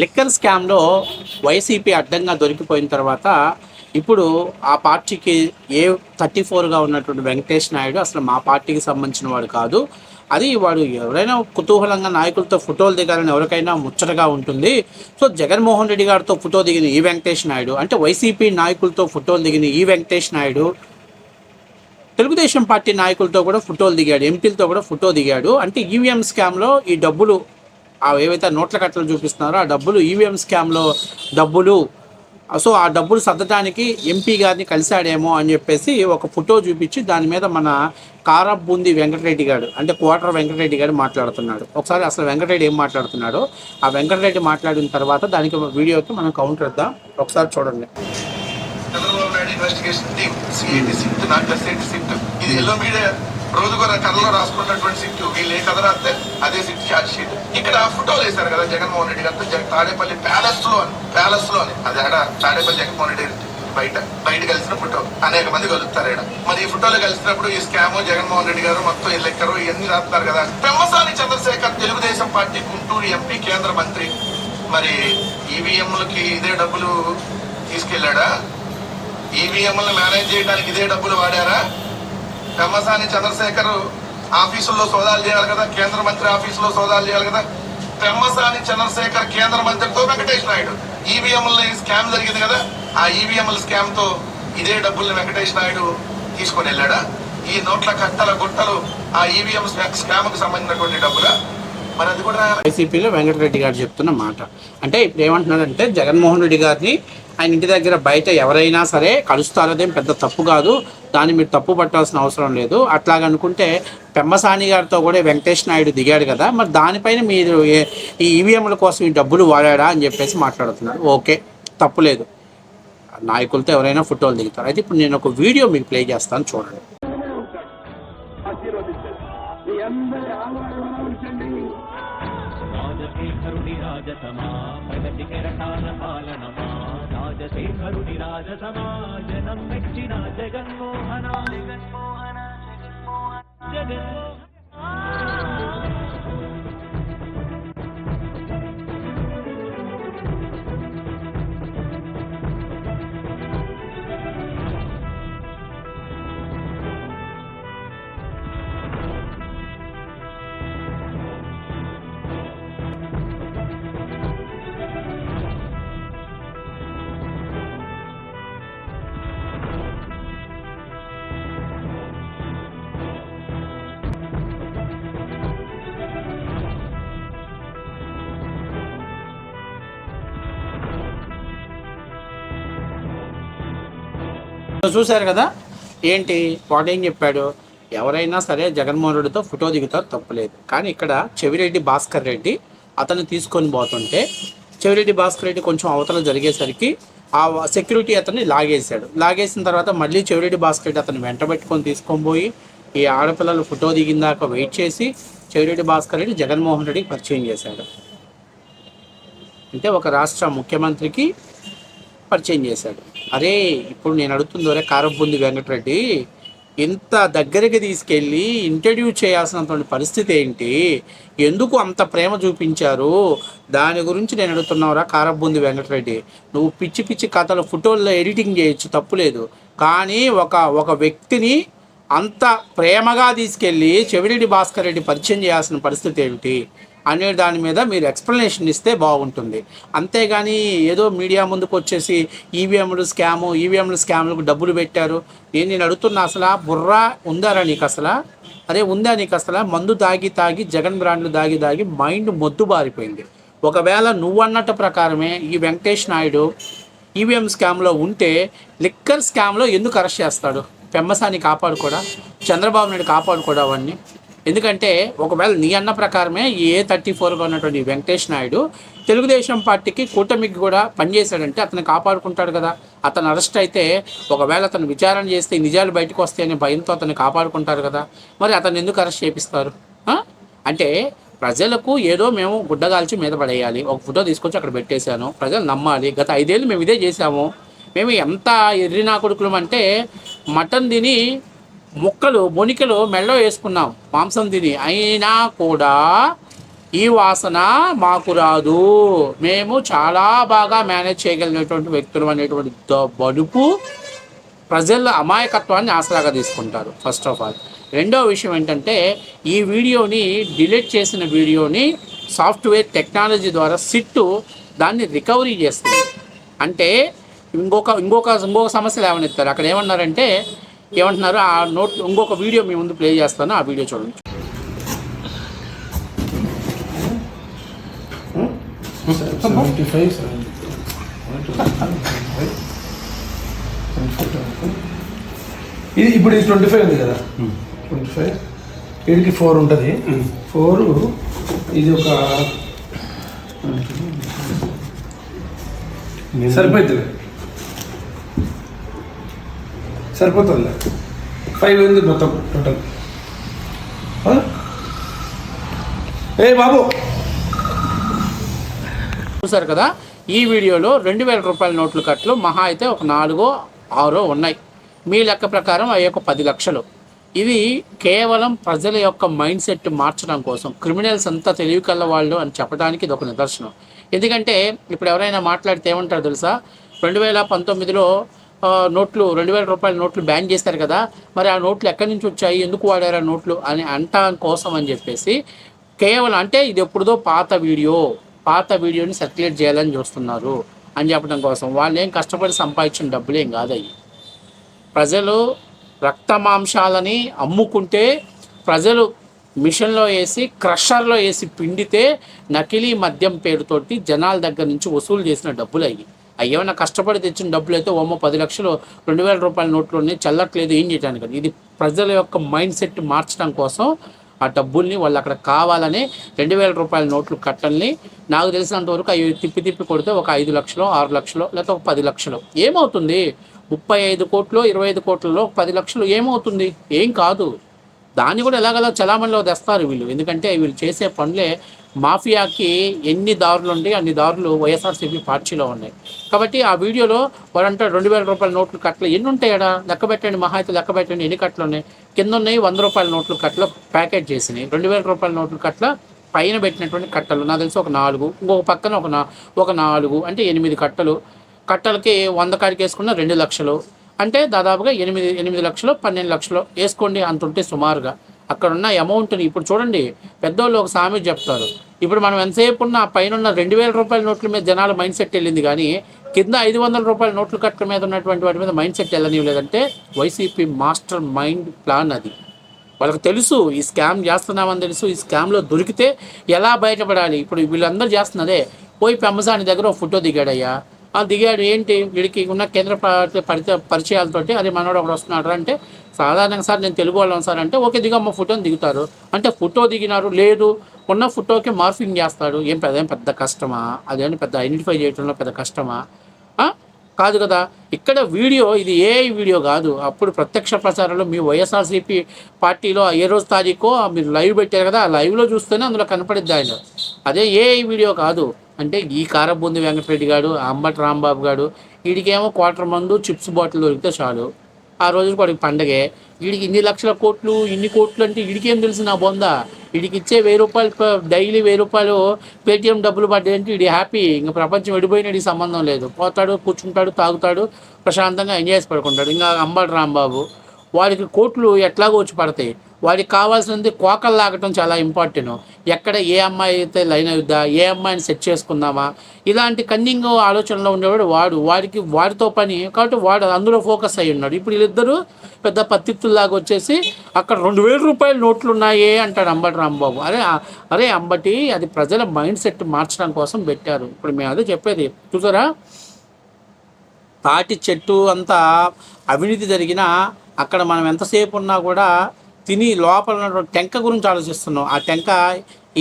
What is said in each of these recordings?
Liquor స్కామ్లో YCP అడ్డంగా దొరికిపోయిన తర్వాత ఇప్పుడు ఆ పార్టీకి ఏ థర్టీ ఫోర్గా ఉన్నటువంటి వెంకటేష్ నాయుడు అసలు మా పార్టీకి సంబంధించిన వాడు కాదు. అది వాడు ఎవరైనా కుతూహలంగా నాయకులతో ఫోటోలు దిగాలని ఎవరికైనా ముచ్చటగా ఉంటుంది. సో జగన్మోహన్ రెడ్డి గారితో ఫోటో దిగిన ఈ వెంకటేష్ నాయుడు అంటే వైసీపీ నాయకులతో ఫోటోలు దిగిన ఈ వెంకటేష్ నాయుడు తెలుగుదేశం పార్టీ నాయకులతో కూడా ఫోటోలు దిగాడు ఎంపీలతో కూడా ఫోటో దిగాడు. అంటే ఈవీఎం స్కామ్లో ఈ డబ్బులు ఏవైతే నోట్ల కట్టలు చూపిస్తున్నారో ఆ డబ్బులు ఈవీఎం స్కామ్లో డబ్బులు. సో ఆ డబ్బులు సర్దటానికి ఎంపీ గారిని కలిశాడేమో అని చెప్పేసి ఒక ఫోటో చూపించి దాని మీద మన కారబ్బుంది వెంకటరెడ్డి గారు అంటే క్వార్టర్ వెంకటరెడ్డి గారు మాట్లాడుతున్నాడు. ఒకసారి అసలు వెంకటరెడ్డి ఏం మాట్లాడుతున్నాడో ఆ వెంకటరెడ్డి మాట్లాడిన తర్వాత దానికి వీడియోకి మనం కౌంటర్ ఇద్దాం. ఒకసారి చూడండి. Chandrababu Naidu investigation team CIT SIT not SIT SIT ఇది ఎల్లో మీడియా రోజుకో కథలో రాసుకున్నటువంటి సిట్ వీళ్ళు ఏ కథ రాస్తే అదే సిట్ ఛార్జ్ షీట్ ఇక్కడ ఫోటోలు వేశారు కదా జగన్మోహన్ రెడ్డి గారితో జగ- తాడేపల్లి ప్యాలెస్లో ప్యాలెస్లో అది ఆడ తాడేపల్లి జగన్మోహన్ రెడ్డి బయట బయట కలిసిన ఫోటో అనేక మంది కలుస్తారు ఇక్కడ మరి ఈ ఫోటోలు కలిసినప్పుడు ఈ స్కామ్ జగన్మోహన్ రెడ్డి గారు మొత్తం ఈ లెక్కరు ఇవన్నీ రాస్తున్నారు కదా. పెమ్మసాని చంద్రశేఖర్ తెలుగుదేశం పార్టీ గుంటూరు ఎంపీ కేంద్ర మంత్రి. మరి ఈవీఎంలకి ఇదే డబ్బులు తీసుకెళ్ళాడా ఈవీఎంలను మేనేజ్ చేయడానికి ఇదే డబ్బులు వాడారా? తమ్మసాని చంద్రశేఖర్ ఆఫీసుల్లో సోదాలు చేయాలి కదా కేంద్ర మంత్రి ఆఫీసులో సోదాలు చేయాలి కదా. పెమ్మసాని చంద్రశేఖర్ కేంద్ర మంత్రితో వెంకటేష్ నాయుడు. ఈవీఎంల స్కామ్ జరిగింది కదా ఆ ఈవీఎంల స్కామ్తో ఇదే డబ్బుల్ని వెంకటేష్ నాయుడు తీసుకొని వెళ్ళాడా? ఈ నోట్ల కట్టల గుట్టలు ఆ ఈవీఎం స్కామ్కు సంబంధించినటువంటి డబ్బులా? కూడా వైసీపీలో వెంకటరెడ్డి గారు చెప్తున్న మాట. అంటే ఇప్పుడు ఏమంటున్నారంటే జగన్మోహన్ రెడ్డి గారిని ఆయన ఇంటి దగ్గర బయట ఎవరైనా సరే కలుస్తారదేం పెద్ద తప్పు కాదు. దాన్ని మీరు తప్పు పట్టాల్సిన అవసరం లేదు. అట్లాగనుకుంటే పెమ్మసాని గారితో కూడా వెంకటేష్ నాయుడు దిగాడు కదా. మరి దానిపైన మీరు ఏ- ఈ ఈవీఎంల కోసం ఈ డబ్బులు వాడాడా అని చెప్పేసి మాట్లాడుతున్నారు. ఓకే తప్పులేదు నాయకులతో ఎవరైనా ఫోటోలు దిగుతారు. అయితే ఇప్పుడు నేను ఒక వీడియో మీకు ప్లే చేస్తాను చూడండి. జగన్మోహన చూశారు కదా? ఏంటి? వాడు ఏం చెప్పాడు? ఎవరైనా సరే జగన్మోహన్ రెడ్డితో ఫోటో దిగుతారు తప్పులేదు. కానీ ఇక్కడ చెవిరెడ్డి భాస్కర్ రెడ్డి అతను తీసుకొని పోతుంటే చెవిరెడ్డి భాస్కర్ రెడ్డి కొంచెం అవతల జరిగేసరికి ఆ సెక్యూరిటీ అతన్ని లాగేశాడు. లాగేసిన తర్వాత మళ్ళీ చెవిరెడ్డి భాస్కర్ రెడ్డి అతను వెంట పెట్టుకొని తీసుకొని పోయి ఈ ఆడపిల్లలు ఫోటో దిగిందాక వెయిట్ చేసి చెవిరెడ్డి భాస్కర్ రెడ్డి జగన్మోహన్ రెడ్డికి పరిచయం చేశాడు. అంటే ఒక రాష్ట్ర ముఖ్యమంత్రికి పరిచయం చేశాడు. అరే ఇప్పుడు నేను అడుగుతుంది వరే కారబుంది వెంకటరెడ్డి ఇంత దగ్గరికి తీసుకెళ్ళి ఇంటర్వ్యూ చేయాల్సినటువంటి పరిస్థితి ఏంటి? ఎందుకు అంత ప్రేమ చూపించారు? దాని గురించి నేను అడుగుతున్నావురా కారబుంది వెంకటరెడ్డి నువ్వు పిచ్చి పిచ్చి కథలు ఫోటోల్లో ఎడిటింగ్ చేయొచ్చు తప్పులేదు కానీ ఒక ఒక వ్యక్తిని అంత ప్రేమగా తీసుకెళ్ళి చెవిరెడ్డి భాస్కర్ రెడ్డి పరిచయం చేయాల్సిన పరిస్థితి ఏమిటి అనే దాని మీద మీరు ఎక్స్ప్లెనేషన్ ఇస్తే బాగుంటుంది. అంతేగాని ఏదో మీడియా ముందుకు వచ్చేసి ఈవీఎంలు స్కాము ఈవీఎంలు స్కామ్లకు డబ్బులు పెట్టారు. నేను నేను అడుగుతున్నా అసలు బుర్రా ఉందారా నీకు అసలు? అరే ఉందా నీకు అసలు? మందు తాగి తాగి జగన్ బ్రాండ్లు దాగి దాగి మైండ్ మొద్దు బారిపోయింది. ఒకవేళ నువ్వు అన్నట్టు ప్రకారమే ఈ వెంకటేష్ నాయుడు ఈవీఎం స్కామ్లో ఉంటే లిక్కర్ స్కామ్లో ఎందుకు అరెస్ట్ చేస్తాడు? పెమ్మసాని కాపాడుకోడా? చంద్రబాబు నాయుడు కాపాడుకోడా అవన్నీ ఎందుకంటే ఒకవేళ నీ అన్న ప్రకారమే ఏ థర్టీ ఫోర్గా ఉన్నటువంటి ఈ వెంకటేష్ నాయుడు తెలుగుదేశం పార్టీకి కూటమికి కూడా పనిచేశాడంటే అతను కాపాడుకుంటాడు కదా. అతను అరెస్ట్ అయితే ఒకవేళ అతను విచారణ చేస్తే నిజాలు బయటకు వస్తాయనే భయంతో అతన్ని కాపాడుకుంటారు కదా. మరి అతను ఎందుకు అరెస్ట్ చేపిస్తారు? అంటే ప్రజలకు ఏదో మేము గుడ్డగాల్చి మీద పడేయాలి. ఒక ఫోటో తీసుకొచ్చి అక్కడ పెట్టేశాను. ప్రజలు నమ్మాలి. గత ఐదేళ్ళు మేము ఇదే చేశాము. మేము ఎంత ఎర్రినా కొడుకులం అంటే మటన్ తిని ముక్కలు మునికలు మెళ్ళ వేసుకున్నాం. మాంసం తిని అయినా కూడా ఈ వాసన మాకు రాదు. మేము చాలా బాగా మేనేజ్ చేయగలిగినటువంటి వ్యక్తులు అనేటువంటి ద- బడుపు ప్రజల అమాయకత్వాన్ని ఆసరాగా తీసుకుంటారు ఫస్ట్ ఆఫ్ ఆల్ రెండో విషయం ఏంటంటే ఈ వీడియోని డిలీట్ చేసిన వీడియోని సాఫ్ట్వేర్ టెక్నాలజీ ద్వారా సిట్టు దాన్ని రికవరీ చేస్తుంది. అంటే ఇంకొక ఇంకొక ఇంకొక సమస్యలు ఏమనిస్తారు అక్కడ ఏమన్నారంటే ఏమంటున్నారు? ఆ నోట్ ఇంకొక వీడియో మీ ముందు ప్లే చేస్తాను ఆ వీడియో చూడండి. ఇది ఇప్పుడు ఇది ట్వంటీ ఫైవ్ ఉంది కదా? Twenty five. వీడికి ఫోర్ ఉంటుంది. ఫోర్ ఇది ఒక సరిపోతుంది సరిపోతుంది ఫైవ్ ఉంది మొత్తం టోటల్ ఏ బాబు? చూసారు కదా ఈ వీడియోలో రెండు వేల రూపాయల నోట్లు కట్టలు మహా అయితే ఒక నాలుగో ఆరో ఉన్నాయి. మీ లెక్క ప్రకారం అవి ఒక పది లక్షలు. ఇవి కేవలం ప్రజల యొక్క మైండ్ సెట్ మార్చడం కోసం క్రిమినల్స్ అంతా తెలివికల్ల వాళ్ళు అని చెప్పడానికి ఇది ఒక నిదర్శనం. ఎందుకంటే ఇప్పుడు ఎవరైనా మాట్లాడితే ఏమంటారు తెలుసా? రెండు వేల పంతొమ్మిదిలో నోట్లు రెండు వేల రూపాయల నోట్లు బ్యాన్ చేశారు కదా మరి ఆ నోట్లు ఎక్కడి నుంచి వచ్చాయి ఎందుకు వాడారు ఆ నోట్లు అని అంటాం కోసం అని చెప్పేసి కేవలం అంటే ఇది ఎప్పుడుదో పాత వీడియో పాత వీడియోని సర్క్యులేట్ చేయాలని చూస్తున్నారు అని చెప్పడం కోసం. వాళ్ళు ఏం కష్టపడి సంపాదించిన డబ్బులు కాదు కాదయ్యి ప్రజలు రక్త మాంసాలని అమ్ముకుంటే ప్రజలు మిషన్లో వేసి క్రషర్లో వేసి పిండితే నకిలీ మద్యం పేరుతోటి జనాల దగ్గర నుంచి వసూలు చేసిన డబ్బులు అయ్యి అవి. ఏమైనా కష్టపడి తెచ్చిన డబ్బులు అయితే ఓమో పది లక్షలు రెండు వేల రూపాయల నోట్లోనే చల్లట్లేదు ఏం చేయడానికి ఇది ప్రజల యొక్క మైండ్ సెట్ మార్చడం కోసం ఆ డబ్బుల్ని వాళ్ళు అక్కడ కావాలని రెండు వేల రూపాయల నోట్లు కట్టల్ని నాకు తెలిసినంత వరకు అవి తిప్పి తిప్పి కొడితే ఒక ఐదు లక్షలు ఆరు లక్షలు లేకపోతే ఒక పది లక్షలు. ఏమవుతుంది? ముప్పై ఐదు కోట్లు ఇరవై ఐదు కోట్లలో పది లక్షలు ఏమవుతుంది? ఏం కాదు. దాన్ని కూడా ఎలాగలా చలామణిలో తెస్తారు వీళ్ళు. ఎందుకంటే వీళ్ళు చేసే పనులే మాఫియాకి ఎన్ని దారులు ఉంటాయి అన్ని దారులు వైఎస్ఆర్సీపీ పార్టీలో ఉన్నాయి. కాబట్టి ఆ వీడియోలో వారంటే రెండు వేల రూపాయల నోట్లు కట్టలు. ఎన్ని ఉంటాయడా? లెక్క పెట్టండి మహా అయితే లెక్క పెట్టండి. ఎన్ని కట్టలు ఉన్నాయి? కింద ఉన్నాయి వంద రూపాయల నోట్లు కట్టలు ప్యాకెట్ చేసినాయి. రెండు వేల రూపాయల నోట్లు కట్ల పైన పెట్టినటువంటి కట్టలు. నాకు తెలిసి ఒక నాలుగు ఇంకొక పక్కన ఒక నా ఒక నాలుగు అంటే ఎనిమిది కట్టలు. కట్టలకి వంద కాడికి వేసుకున్న రెండు లక్షలు. అంటే దాదాపుగా ఎనిమిది ఎనిమిది లక్షలు పన్నెండు లక్షలు వేసుకోండి అంత ఉంటే సుమారుగా. అక్కడ ఉన్న అమౌంట్ని ఇప్పుడు చూడండి పెద్దోళ్ళు ఒక సామె చెప్తారు. ఇప్పుడు మనం ఎంతసేపు ఉన్న పైన ఉన్న రెండు వేల రూపాయల నోట్ల మీద జనాల మైండ్ సెట్ వెళ్ళింది కానీ కింద ఐదు వందల రూపాయల నోట్ల కట్టల మీద ఉన్నటువంటి వాటి మీద మైండ్ సెట్ వెళ్ళనివ్వలేదంటే వైసీపీ మాస్టర్ మైండ్ ప్లాన్ అది. వాళ్ళకి తెలుసు ఈ స్కామ్ చేస్తున్నామని తెలుసు ఈ స్కామ్లో దొరికితే ఎలా బయటపడాలి? ఇప్పుడు వీళ్ళందరూ చేస్తున్నదే పోయి పెమ్మసాని దగ్గర ఫోటో దిగాడయ్యా. ఆ దిగాడు ఏంటి? వీడికి ఉన్న కేంద్ర ప- పరిచ పరిచయాలతోటి అది మనోడు ఒకడు వస్తున్నాడు అంటే సాధారణంగా సార్ నేను తెలుగు వాళ్ళం సార్ అంటే ఓకే దిగమ్మ ఫోటోని దిగుతారు. అంటే ఫోటో దిగినారు లేదు. ఉన్న ఫోటోకి మార్ఫింగ్ చేస్తాడు. ఏం పెద్ద ఏం పెద్ద కష్టమా? అదేంటి పెద్ద ఐడెంటిఫై చేయడంలో పెద్ద కష్టమా? కాదు కదా. ఇక్కడ వీడియో ఇది ఏ వీడియో కాదు. అప్పుడు ప్రత్యక్ష ప్రచారంలో మీ వైఎస్ఆర్సీపీ పార్టీలో ఏ రోజు తారీఖో మీరు లైవ్ పెట్టారు కదా ఆ లైవ్లో చూస్తేనే అందులో కనపడిద్ది ఆయన. అదే ఏ వీడియో కాదు. అంటే ఈ కారబూంది వెంకటరెడ్డి గారు అంబటి రాంబాబు గారు వీడికేమో క్వార్టర్ మందు చిప్స్ బాటిల్ దొరికితే చాలు. ఆ రోజు వాడికి పండగే. వీడికి ఇన్ని లక్షల కోట్లు ఇన్ని కోట్లు అంటే వీడికేం తెలుసు నా బొంద? వీడికి ఇచ్చే వెయ్యి రూపాయలు డైలీ వెయ్యి రూపాయలు పేటిఎం డబ్బులు పడ్డాయంటే వీడి హ్యాపీ. ఇంకా ప్రపంచం విడిపోయినడికి సంబంధం లేదు. పోతాడు కూర్చుంటాడు తాగుతాడు ప్రశాంతంగా ఎంజాయ్ చేసి పడుకుంటాడు. ఇంకా అంబటి రాంబాబు వాడికి కోట్లు ఎట్లాగో వచ్చి పడతాయి. వాడికి కావాల్సింది కోకలు లాగటం చాలా ఇంపార్టెంట్ ఎక్కడ ఏ అమ్మాయి అయితే లైన్ అవుద్దా ఏ అమ్మాయిని సెట్ చేసుకుందామా? ఇలాంటి కన్నింగ్ ఆలోచనలో ఉండేవాడు వాడు. వాడికి వాడితో పని కాబట్టి వాడు అందులో ఫోకస్ అయి ఉన్నాడు. ఇప్పుడు వీళ్ళిద్దరూ పెద్ద పత్తిత్తుల్లాగా వచ్చేసి అక్కడ రెండు వేల రూపాయల నోట్లు ఉన్నాయే అంటాడు అంబటి రాంబాబు. అరే అరే అంబటి అది ప్రజల మైండ్ సెట్ మార్చడం కోసం పెట్టారు. ఇప్పుడు మేము అదే చెప్పేది. చూసారా? తాటి చెట్టు అంతా అవినీతి జరిగినా అక్కడ మనం ఎంతసేపు ఉన్నా కూడా తిని లోపల ఉన్నటువంటి టెంక గురించి ఆలోచిస్తున్నాం. ఆ టెంక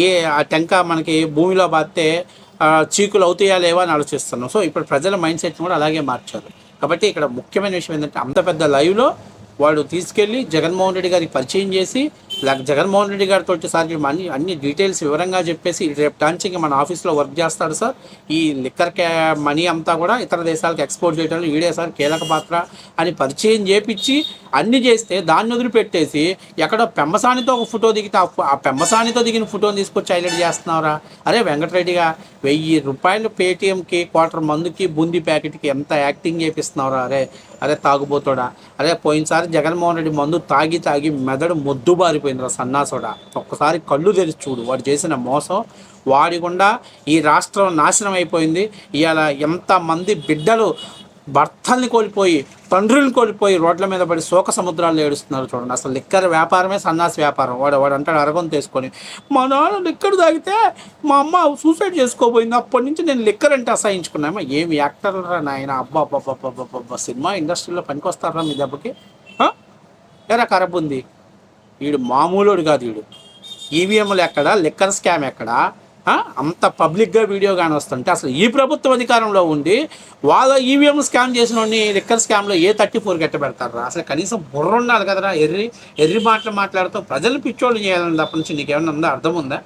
ఏ ఆ టెంక మనకి భూమిలో బాస్తే చీకులు అవుతాయా లేవా అని ఆలోచిస్తున్నాం. సో ఇప్పుడు ప్రజల మైండ్ సెట్ని కూడా అలాగే మార్చారు. కాబట్టి ఇక్కడ ముఖ్యమైన విషయం ఏంటంటే అంత పెద్ద లైవ్లో వాడు తీసుకెళ్ళి జగన్మోహన్ రెడ్డి గారికి పరిచయం చేసి లేక జగన్మోహన్ రెడ్డి గారితో సార్ అన్ని అన్ని డీటెయిల్స్ వివరంగా చెప్పేసి రేపు టాంచి మన ఆఫీస్లో వర్క్ చేస్తాడు సార్. ఈ లిక్కర్ క్యా మనీ అంతా కూడా ఇతర దేశాలకు ఎక్స్పోర్ట్ చేయడంలో ఈడే సార్ కీలక పాత్ర అని పరిచయం చేపించి అన్ని చేస్తే దాన్ని వదిలిపెట్టేసి ఎక్కడో పెంబసానితో ఒక ఫోటో దిగితే ఆ పెమ్మసానితో పెంబసానితో దిగిన ఫోటోని తీసుకొచ్చి హైలైట్ చేస్తున్నావురా? అరే వెంకటరెడ్డిగా వెయ్యి రూపాయలు పేటీఎంకి క్వార్టర్ మందుకి బూందీ ప్యాకెట్కి ఎంత యాక్టింగ్ చేపిస్తున్నావురా? అరే అరే తాగుబోతోడా. అరే పోయినసారి జగన్మోహన్ రెడ్డి మందు తాగి తాగి మెదడు మొద్దుబారిపోయిందిరా సన్నాసోడా. ఒక్కసారి కళ్ళు తెరిచి చూడు వాడు చేసిన మోసం వాడి గుండా ఈ రాష్ట్రం నాశనం అయిపోయింది. ఇవాళ ఎంతమంది బిడ్డలు భర్తల్ని కోల్పోయి తండ్రుల్ని కోల్పోయి రోడ్ల మీద పడి శోక సముద్రాల్లో ఏడుస్తున్నారు చూడండి. అసలు లిక్కర్ వ్యాపారమే సన్నాసి వ్యాపారం. వాడు వాడు అంటాడు అరగం తీసుకొని మా నాన్న లిక్కర్ తాగితే మా అమ్మ సూసైడ్ చేసుకోబోయింది. అప్పటి నుంచి నేను లిక్కర్ అంటే అసహించుకున్నామా ఏమి యాక్టర్లరా నాయన? అబ్బా అబ్బా అబ్బా సినిమా ఇండస్ట్రీలో పనికొస్తారా మీ దెబ్బకి? ఎరా కరబ్ ఉంది వీడు మామూలుడు కాదు వీడు ఈవీఎంలు ఎక్కడ? లిక్కర్ స్కామ్ ఎక్కడ? అంత పబ్లిక్గా వీడియో కానీ వస్తుంటే అసలు ఈ ప్రభుత్వం అధికారంలో ఉండి వాళ్ళ ఈవీఎం స్కామ్ చేసిన లిక్కర్ స్కామ్లో ఏ థర్టీ ఫోర్ పెడతారా అసలు కనీసం బుర్ర ఉండాలి కదరా ఎర్రి ఎర్రి మాటలు మాట్లాడుతూ ప్రజలు పిచ్చోళ్ళు చేయాలని తప్ప నుంచి నీకేమన్నా ఉందా? అర్థం ఉందా?